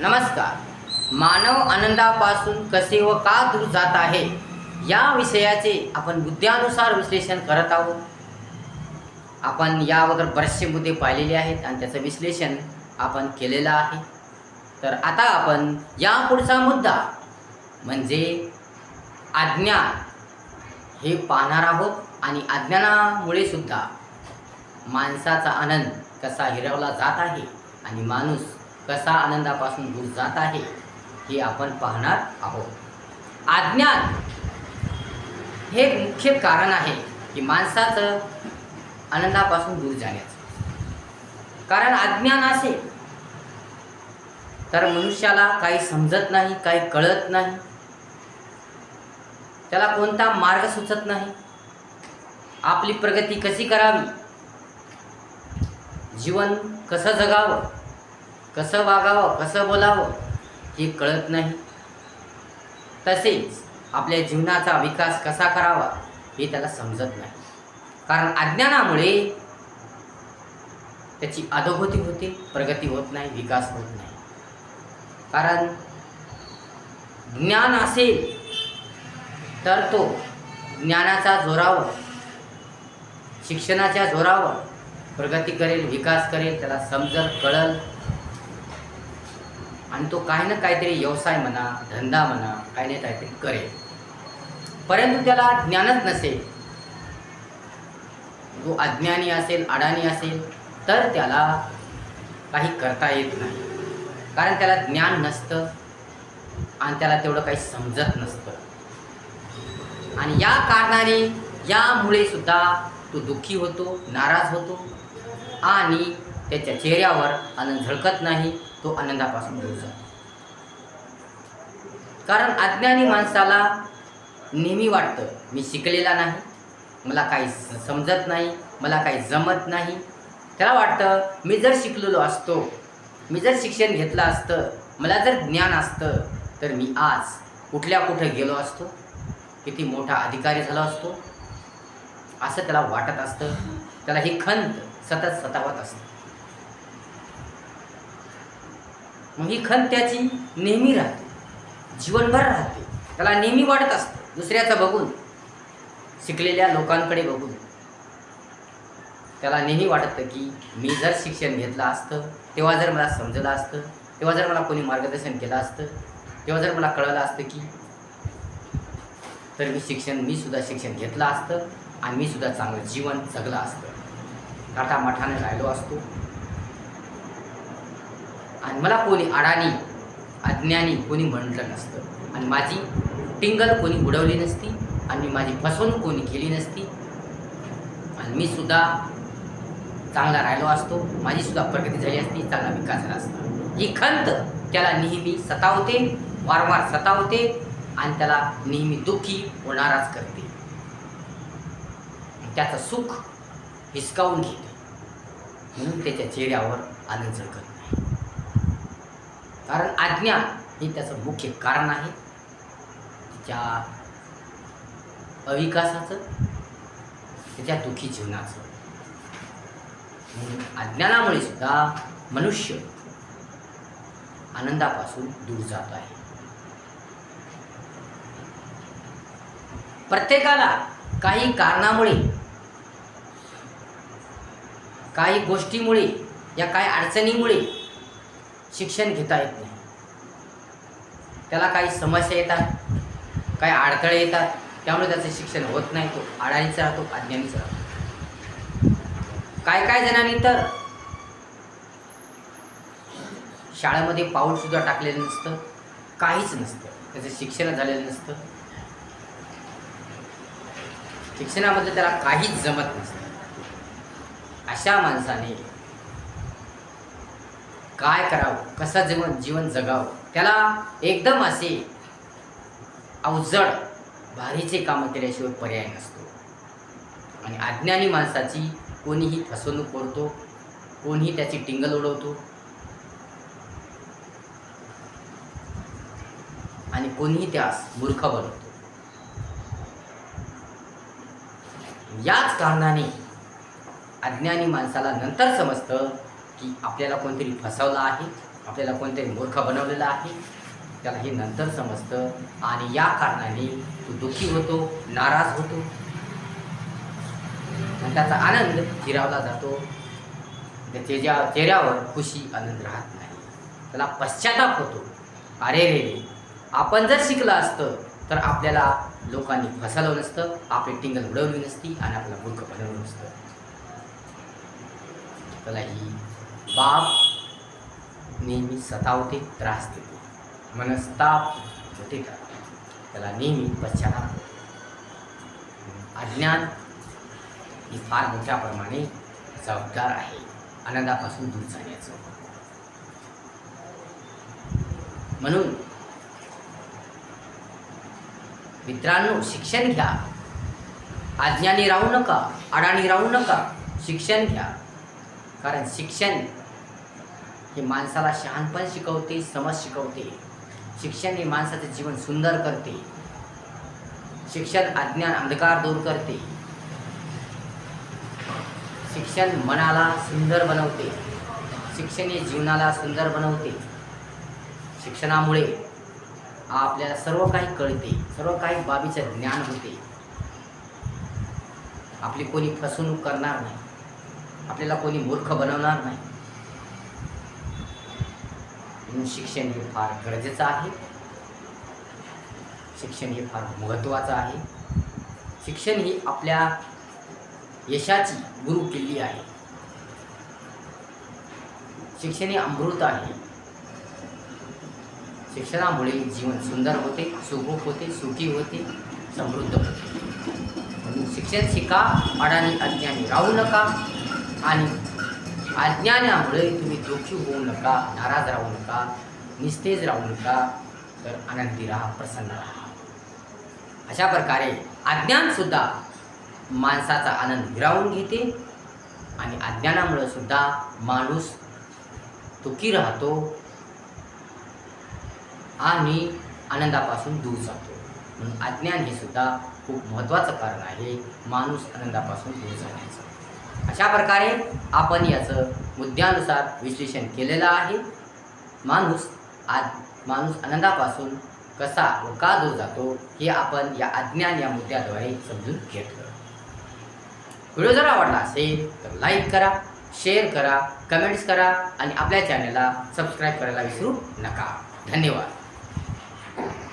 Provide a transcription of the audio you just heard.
नमस्कार. मानव आनंदापासून कसे व का दूर जात आहे? या विषयाचे आपण बुद्ध्यानुसार विश्लेषण करत आहोत. आपण या अगोदर बरेचसे मुद्दे पाहिलेले आहेत आणि त्याचं विश्लेषण आपण केलेलं आहे. तर आता आपण या पुढचा मुद्दा म्हणजे अज्ञान हे पाहणार आहोत आणि अज्ञानामुळे सुद्धा माणसाचा आनंद कसा हिरवला जात आहे आणि माणूस कसा आनंदापासून दूर जात आहे हे आपण पाहणार आहोत. अज्ञान हे एक मुख्य कारण आहे की माणसाचं आनंदापासून दूर जाण्याचं. कारण अज्ञान असेल तर मनुष्याला काही समजत नाही काही कळत नाही. त्याला कोणता मार्ग सुचत नाही. आपली प्रगती कशी करावी? जीवन कसं जगावं? कसं वागावं कसं बोलावं हे कळत नाही. तसेच आपल्या जीवनाचा विकास कसा करावा हे त्याला समजत नाही. कारण अज्ञानामुळे त्याची अधोगती होते प्रगती होत नाही विकास होत नाही. कारण ज्ञान असेल तर तो ज्ञानाच्या जोरावर शिक्षणाच्या जोरावर प्रगती करेल विकास करेल त्याला समजल कळल आणि तो काही ना काहीतरी व्यवसाय म्हणा धंदा म्हणा काही ना काहीतरी करेल. परंतु त्याला ज्ञानच नसेल. जो अज्ञानी असेल अडाणी असेल तर त्याला काही करता येत नाही. कारण त्याला ज्ञान नसतं आणि त्याला तेवढं काही समजत नसतं. आणि या कारणाने यामुळे सुद्धा तो दुःखी होतो नाराज होतो आणि त्याच्या चेहऱ्यावर आनंद झळकत नाही तो आनंदापासून दूर जातो. कारण अज्ञानी माणसाला नेहमी वाटतं मी शिकलेला नाही मला काही समजत नाही मला काही जमत नाही. त्याला वाटतं मी जर शिकलेलो असतो मी जर शिक्षण घेतलं असतं मला जर ज्ञान असतं तर मी आज कुठल्या कुठं गेलो असतो? किती मोठा अधिकारी झाला असतो? असं त्याला वाटत असतं. त्याला ही खंत सतत सतावत असते. मग ही खंत त्याची नेहमी राहते. जीवनभर राहते. त्याला नेहमी वाटत असतं. दुसऱ्याचं बघून शिकलेल्या लोकांकडे बघून. त्याला नेहमी वाटतं की मी जर शिक्षण घेतलं असतं तेव्हा जर मला समजलं असतं तेव्हा जर मला कोणी मार्गदर्शन केलं असतं तेव्हा जर मला कळलं असतं की तर मी शिक्षण मी सुद्धा शिक्षण घेतलं असतं आणि मी सुद्धा चांगलं जीवन जगलं असतं. काठामाठाने राहिलो असतो. आणि मला कोणी अडाणी अज्ञानी कोणी म्हटलं नसतं. आणि माझी टिंगल कोणी उडवली नसती आणि माझी फसवणूक कोणी केली नसती. आणि मी सुद्धा चांगला राहिलो असतो. माझी सुद्धा प्रगती झाली असती चांगला विकास झाला असता. ही खंत त्याला नेहमी सतावते वारंवार सतावते आणि त्याला नेहमी दुःखी व नाराज करते. त्याचं सुख हिसकावून घेते. म्हणून त्याच्या चेहऱ्यावर आनंद झळकत. नाही कारण अज्ञान हे त्याचं मुख्य कारण आहे. त्याच्या अविकासाचं त्याच्या दुःखी जीवनाचं. म्हणून अज्ञानामुळे सुद्धा मनुष्य आनंदापासून दूर जात आहे. प्रत्येकाला काही कारणामुळे काही गोष्टीमुळे या काही अडचणीमुळे शिक्षण घेता येत नाही. त्याला काही समस्या येतात काही अडथळे येतात त्यामुळे त्याचं शिक्षण होत नाही. तो अडाणीचा राहतो अज्ञानीचा राहतो. काय काय जणांनी तर शाळेमध्ये पाऊल सुद्धा टाकलेलं नसतं काहीच नसतं. त्याचं शिक्षण झालेलं नसतं. शिक्षणामध्ये त्याला काहीच जमत नसतं. अशा माणसाने काय करावं? कसं जीवन जीवन जगावं? त्याला एकदम असे अवजड भारीचे कामं केल्याशिवाय पर्याय नसतो. आणि अज्ञानी माणसाची कोणीही फसवणूक करतो कोणीही त्याची टिंगल उडवतो. आणि कोणीही त्यास मूर्ख बनवतो. याच कारणाने अज्ञानी माणसाला नंतर समजतं की आपल्याला कोणतरी फसवलं आहे आपल्याला कोणतरी मूर्ख बनवलेलं आहे. त्याला हे नंतर समजतं आणि या कारणाने तो दुःखी होतो नाराज होतो. आणि त्याचा आनंद हिरावला जातो. त्याच्या चेहऱ्यावर खुशी आनंद राहत नाही. त्याला पश्चाताप होतो. अरे रे रे आपण जर शिकलं असतं तर आपल्याला लोकांनी फसवलं नसतं आपली टिंगल उडवली नसती आणि आपल्याला मूर्ख बनवलं नसतं. त्याला ही बाप नेहमी सतावते त्रास देते मनस्ताप होते का? त्याला नेहमी पश्चाताप अज्ञान ही फार मोठ्या प्रमाणे जबाबदार आहे. आनंदापासून दूर जाण्याचं. म्हणून मित्रांनो शिक्षण घ्या. अज्ञानी राहू नका अडाणी राहू नका. शिक्षण घ्या. कारण शिक्षण हे माणसाला शहाणपण शिकवते समज शिकवते. शिक्षण हे माणसाचं जीवन सुंदर करते. शिक्षण अज्ञान अंधकार दूर करते. शिक्षण मनाला सुंदर बनवते. शिक्षण हे जीवनाला सुंदर बनवते. शिक्षणामुळे आपल्याला सर्व काही कळते सर्व काही बाबीचं ज्ञान होते. आपली कोणी फसवणूक करणार नाही. आपल्याला कोणी मूर्ख बनवणार नाही. म्हणून शिक्षण हे फार गरजेचं आहे. शिक्षण हे फार महत्त्वाचं आहे. शिक्षण ही आपल्या यशाची गुरु किल्ली आहे. शिक्षण हे अमृत आहे. शिक्षणामुळे जीवन सुंदर होते सुखरूप होते सुखी होते समृद्ध होते. म्हणून शिक्षण शिका अडाणी अज्ञानी राहू नका आणि अज्ञानामुळे तुम्ही दुःखी होऊ नका नाराज राहू नका निस्तेज राहू नका तर आनंदी राहा प्रसन्न राहा. अशा प्रकारे अज्ञानसुद्धा माणसाचा आनंद हिरावून घेते आणि अज्ञानामुळे सुद्धा माणूस दुःखी राहतो आणि आनंदापासून दूर जातो. म्हणून अज्ञान हे सुद्धा खूप महत्त्वाचं कारण आहे. माणूस आनंदापासून दूर जाण्याचं. अशा प्रकारे आपण याचं मुद्द्यानुसार विश्लेषण केलेलं आहे. माणूस आज माणूस आनंदापासून कसा व का दूर जातो हे आपण या अज्ञान या मुद्द्याद्वारे समजून घेतलं. व्हिडिओ जर आवडला असेल तर लाईक करा शेअर करा कमेंट्स करा आणि आपल्या चॅनलला सबस्क्राईब करायला विसरू नका. धन्यवाद.